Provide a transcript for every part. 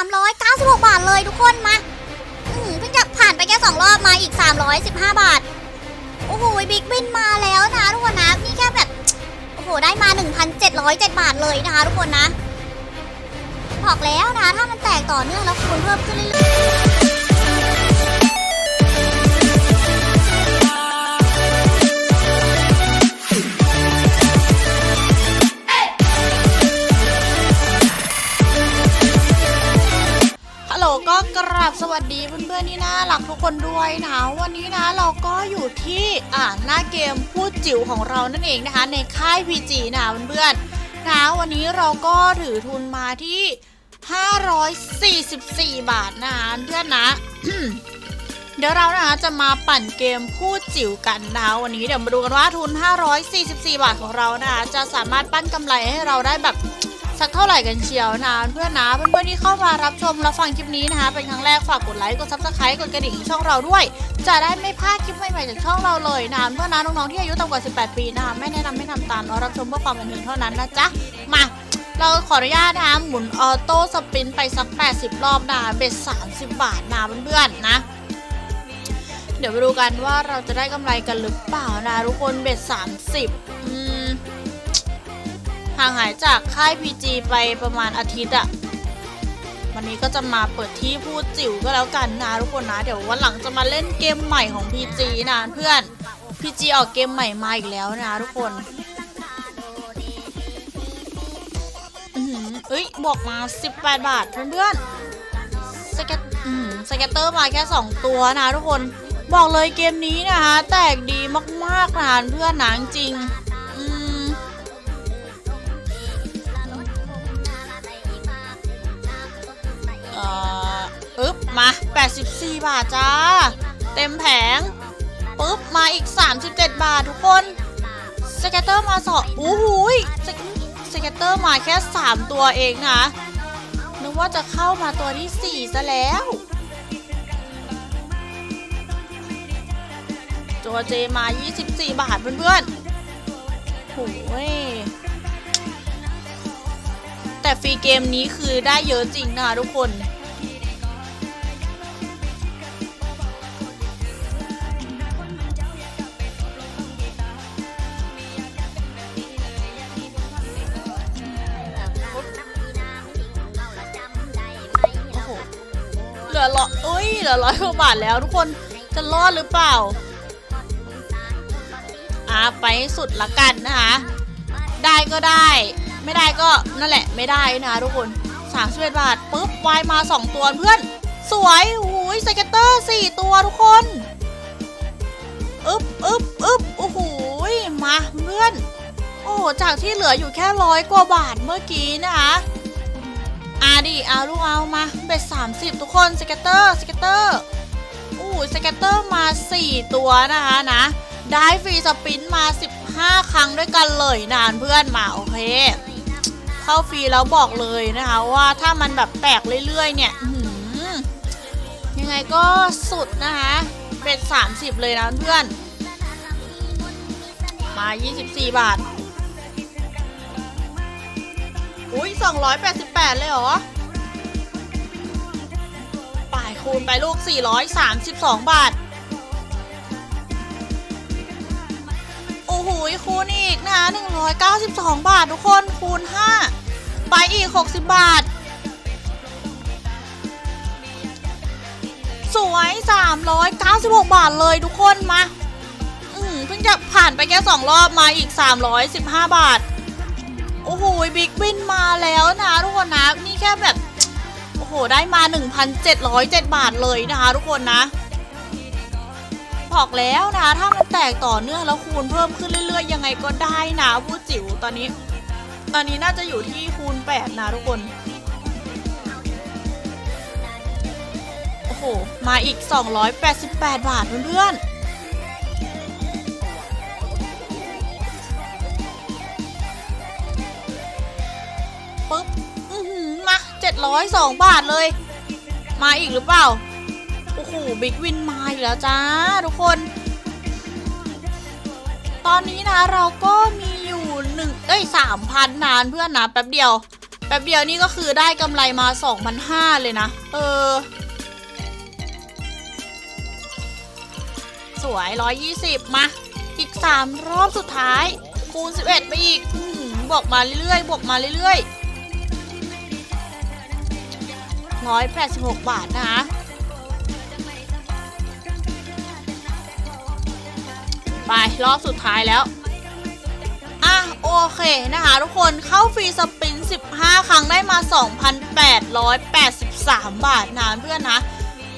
396 บาทเลยทุกคนมาอืมเพิ่งจะผ่านไปแค่สองรอบมาอีก 315 บาท โอ้โหบิ๊กบินมาแล้วนะทุกคนนะนี่แค่แบบ โอ้โห ได้มา 1,707 บาทเลยนะคะทุกคนนะ บอกแล้วนะ ถ้ามันแตกต่อเนื่องแล้วคูณเพิ่มขึ้นเรื่อยๆ อนๆที่น่ารักทุกคนด้วยนะวันนี้นะเราก็อยู่ที่อ่าหน้าเกมพูดจิ๋วของเรานั่นเองนะคะ ในค่าย PG นะเพื่อนๆนะวันนี้เราก็ถือทุนมาที่ 544 บาทนะคะเพื่อนนะ เดี๋ยวเรานะคะจะมาปั่นเกมพูดจิ๋วกันนะคะวันนี้เดี๋ยวมาดูกันว่าทุน 544 บาทของเรานะคะจะสามารถปั้นกำไรให้เราได้แบบ สักเท่าไหร่กันเชียวนะเพื่อนนะเพื่อนๆที่เข้ามารับชมรับฟังคลิปนี้นะคะ เป็นครั้งแรกฝากกดไลค์กดซับสไครต์กดกระดิ่งช่องเราด้วย จะได้ไม่พลาดคลิปใหม่ๆจากช่องเราเลยนะเพื่อนนะน้องๆที่อายุต่ำกว่า 18 ปีนะคะไม่แนะนำไม่ทำตามเนารับชมเพื่อความบันเทิงเท่านั้นนะจ๊ะมาเราขออนุญาตนะคะหมุนออโต้สปินไปสัก 80 รอบนะเบ็ด30 บาทนะเพื่อนๆนะเดี๋ยวไปดูกันว่าเราจะได้กำไรกันหรือเปล่านะทุกคนเบ็ด30 ห่างหายจากค่าย PG ไปประมาณอาทิตย์อะวันนี้ก็จะมาเปิดที่พูดจิ๋วก็แล้วกันนะทุกคนนะ เดี๋ยววันหลังจะมาเล่นเกมใหม่ของ PG นะเพื่อน PG ออกเกมใหม่มาอีกแล้วนะทุกคนเอ้ยบอกมา 18 บาทเพื่อนๆสเก็ตอืมสเก็ตเตอร์มาแค่ 2 ตัวนะทุกคน บอกเลยเกมนี้นะคะแตกดีมากๆนะเพื่อนนะจริง 84 บาทจ้า เต็มแผงปึ๊บ มาอีก 37 บาททุกคนสเก็ตเตอร์มาสองอู้หูยสเกสเก็ตเตอร์มาแค่ 3 ตัวเองนะนึกว่าจะเข้ามาตัวที่ 4 ซะแล้วตัวเจมา 24 บาทเพื่อนๆโอ้ยแต่ฟรีเกมนี้คือได้เยอะจริงนะคะทุกคน ลือร้อยกว่าบาทแล้วทุกคนจะรอดหรือเปล่าอะไปสุดละกันนะคะได้ก็ได้ ไม่ได้ก็นั่นแหละไม่ได้นะคะทุกคน31บาทปุ๊บวายมา 2 ตัวเพื่อน สวยหูยสเก็ตเตอร์ 4 ตัวทุกคนอึ๊บอึ๊บอึ๊บโอ้โหมาเพื่อน โอ้จากที่เหลืออยู่แค่ร้อยกว่าบาทเมื่อกี้นะคะ อาดิเอาลูกเอามาเบ็ด30ทุกคนสเก็ตเตอร์สเก็ตเตอร์โอ้สเก็ตเตอร์มา4ตัวนะคะนะ ได้ฟรีสปินมา15ครั้งด้วยกันเลยนานเพื่อนมาโอเค เข้าฟรีแล้วบอกเลยนะคะว่าถ้ามันแบบแตกเรื่อยๆเนี่ยยังไงก็สุดนะคะเป็น30เลยนะเพื่อนมา 24 บาท อุ้ย288 เลยเหรอป่ายคูณไปลูก 432 บาท โอ้โหคูณอีกนะ192 บาททุกคนคูณ 5 ไปอีก 60 บาท สวย 396 บาทเลยทุกคนมา อืมเพิ่งจะผ่านไปแค่ 2 รอบมาอีก 315 บาท โอ้โหบิ๊กบินมาแล้วนะทุกคนนะนี่แค่แบบ โอ้โห ได้มา 1,707 บาทเลยนะคะทุกคนนะ บอกแล้วนะ ถ้ามันแตกต่อเนื่องแล้วคูณเพิ่มขึ้นเรื่อยๆ ยังไงก็ได้นะพูดจิ๋วตอนนี้ ตอนนี้น่าจะอยู่ที่คูณ 8 นะทุกคน โอ้โห มาอีก 288 บาทเพื่อนๆ 702 บาทเลย มาอีกหรือเปล่า โอ้โห บิ๊กวินมาอีกแล้วจ้าทุกคน ตอนนี้นะเราก็มีอยู่หนึ่งเอ้ยสามพันนานเพื่อนนะแป๊บเดียว แป๊บเดียวนี่ก็คือได้กำไรมา 2,500 เลยนะ เออ สวย 120 มาอีก 3 รอบสุดท้าย คูณ 11 ไปอีกอื้อหือบวกมาเรื่อยๆ บวกมาเรื่อยๆ 186 บาทนะคะไปรอบสุดท้ายแล้ว อะ โอเคนะคะ ทุกคนเข้าฟรีสปิน 15 ครั้งได้มา 2,883 บาทนะเพื่อนนะ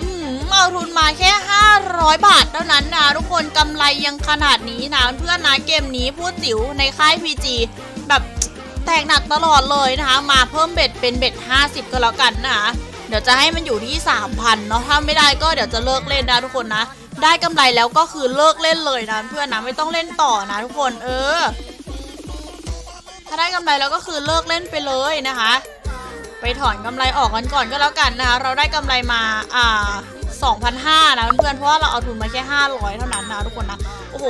อืมเอาทุนมาแค่ 500 บาทเท่านั้นนะทุกคนกำไรยังขนาดนี้นะเพื่อนนะเกมนี้พูดจิ๋วในค่าย PG แบบแตกหนักตลอดเลยนะคะ มาเพิ่มเบ็ดเป็นเบ็ด 50 ก็แล้วกันนะคะ ดี๋ยวจะให้มันอยู่ที่ 3,000เนาะถ้าไม่ได้ก็เดี๋ยวจะเลิกเล่นนะทุกคนนะ ได้กำไรแล้วก็คือเลิกเล่นเลยนะเพื่อนนะไม่ต้องเล่นต่อนะทุกคนเออ ถ้าได้กำไรแล้วก็คือเลิกเล่นไปเลยนะคะ ไปถอนกำไรออกกันก่อนก็แล้วกันนะคะเราได้กำไรมาอ่า2,500นะเพื่อนๆเพราะว่าเราเอาทุนมาแค่500 เท่านั้นนะทุกคนนะโอ้โห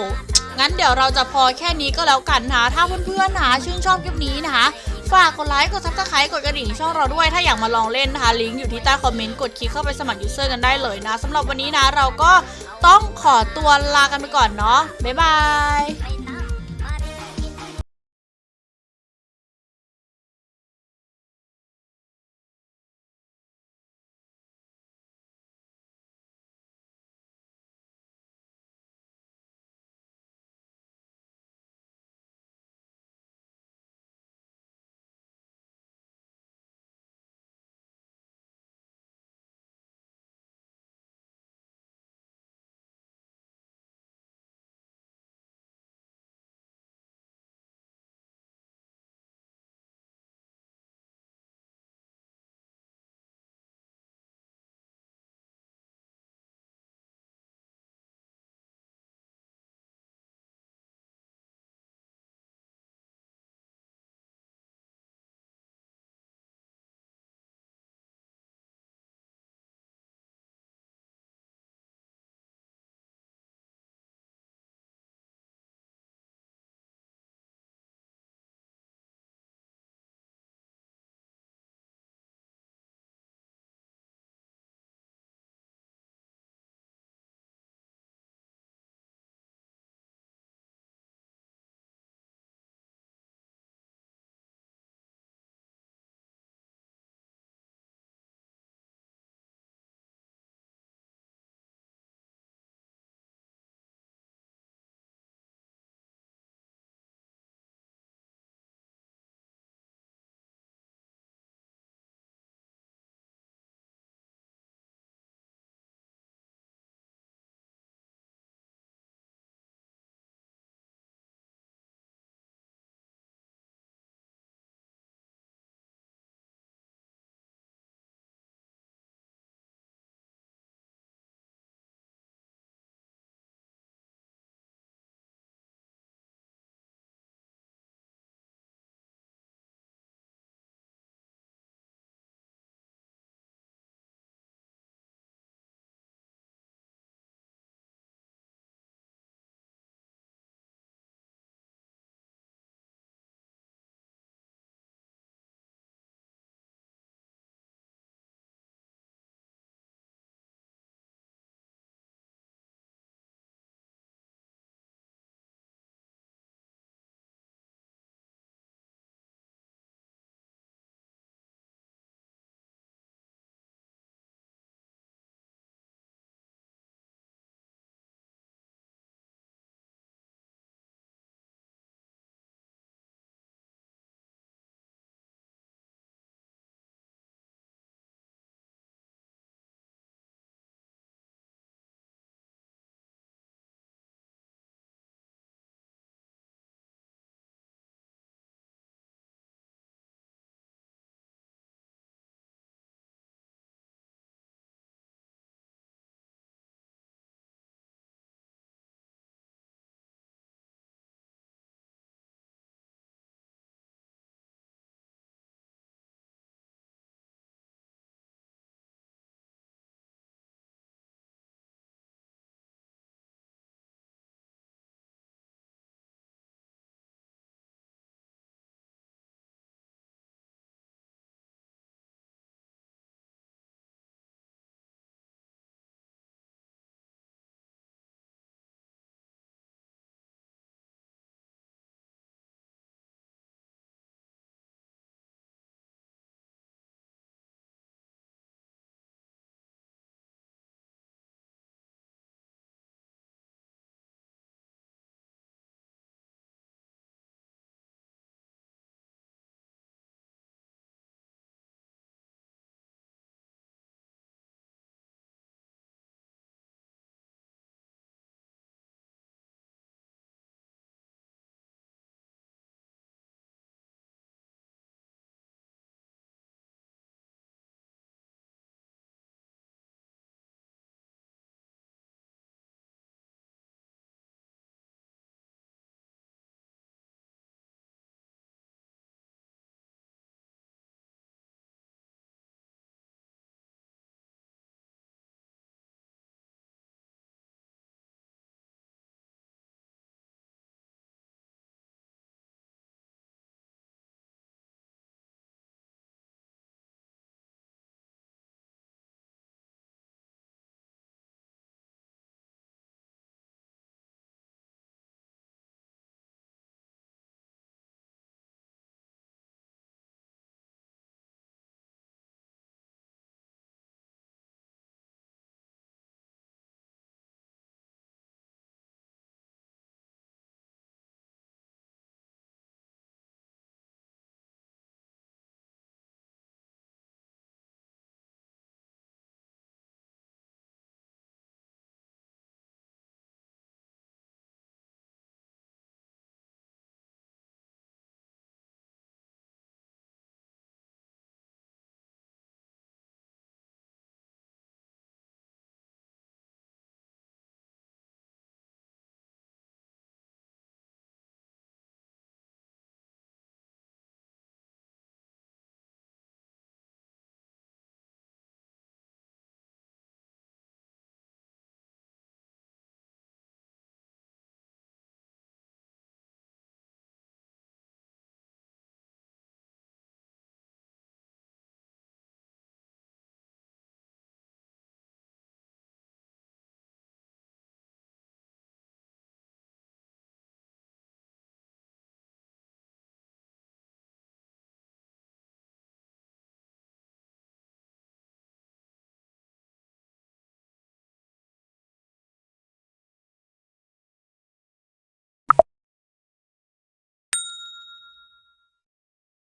งั้นเดี๋ยวเราจะพอแค่นี้ก็แล้วกันนะถ้าเพื่อนๆนะชื่นชอบคลิปนี้นะคะ ฝากกดไลค์ กดซับสไครต์กดกระดิ่งช่องเราด้วย ถ้าอยากมาลองเล่นนะคะ ลิงก์อยู่ที่ใต้คอมเมนต์ กดคลิกเข้าไปสมัครยูเซอร์กันได้เลยนะสำหรับวันนี้นะ เราก็ต้องขอตัวลากันไปก่อนเนาะบ๊ายบาย